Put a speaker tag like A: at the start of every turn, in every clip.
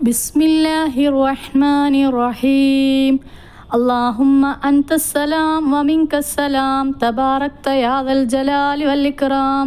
A: بسم الله الرحمن الرحيم اللهم أنت السلام ومنك السلام تباركت يا ذا الجلال والإكرام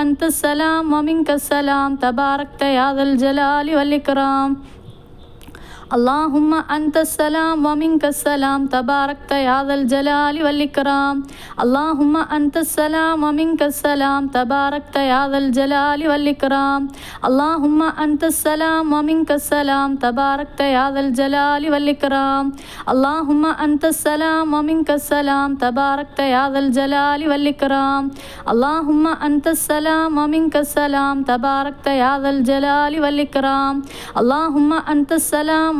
A: അന്ത സലാം വമിങ്ക സലാം തബാറക്ത യാദൽ ജലാലി വല്ലിക്റാം അള്ളാഹുമ്മ അൻതസ്സലാം വമിൻകസ്സലാം തബാറക്ത യാദൽ ജലാലി വല്ലിക്കറാം അള്ളാഹുമ്മ അൻതസ്സലാം വമിൻകസ്സലാം തബാറക്ത യാദൽ ജലാലി വല്ലിക്കറാം അള്ളാഹുമ്മ അൻതസ്സലാം വമിൻകസ്സലാം തബാറക്ത യാദൽ ജലാലി വല്ലിക്കറാം അള്ളാഹുമ്മ അൻതസ്സലാം വമിൻകസ്സലാം തബാറക്ത യാദൽ ജലാലി വല്ലിക്കറാം അള്ളാഹുമ്മ അൻതസ്സലാം വമിൻകസ്സലാം തബാറക്ത യാദൽ ജലാലി വല്ലിക്കറാം അള്ളാഹുമ്മ അൻതസ്സലാം يا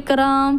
A: विक्रम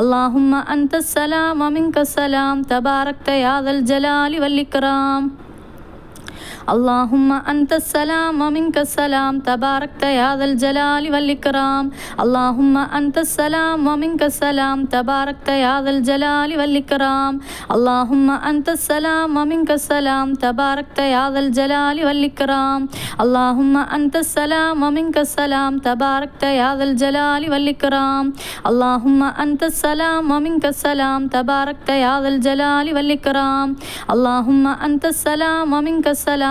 A: اللهم أنت السلام ومنك السلام تباركت يا ذا الجلال والإكرام അള്ളാഹുമ്മ അന്തസ്സലാം വമിൻകസലാം തബാറക്ത യാദൽ ജലാലി വല്ലിക്കറാം അള്ളാഹുമ്മ അന്തസ്സലാം വമിൻകസലാം തബാറക്ത യാദൽ ജലാലി വല്ലിക്കറാം അള്ളാഹുമ്മ അന്തസ്സലാം വമിൻകസലാം തബാറക്ത യാദൽ ജലാലി വല്ലിക്കറാം അള്ളാഹുമ്മ അന്തസ്സലാം വമിൻകസലാം തബാറക്ത യാദൽ ജലാലി വല്ലിക്കറാം അള്ളാഹുമ്മ അന്തസ്സലാം വമിൻകസലാം തബാറക്ത യാദൽ ജലാലി വല്ലിക്കറാം അള്ളാഹുമ്മ അന്തസ്സലാം വമിൻകസലാം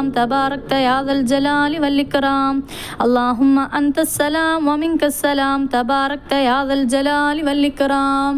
A: تباركت يا ذا الجلال والإكرام اللهم أنت السلام ومنك السلام تباركت يا ذا الجلال والإكرام اللهم أنت السلام ومنك السلام تباركت يا ذا الجلال والإكرام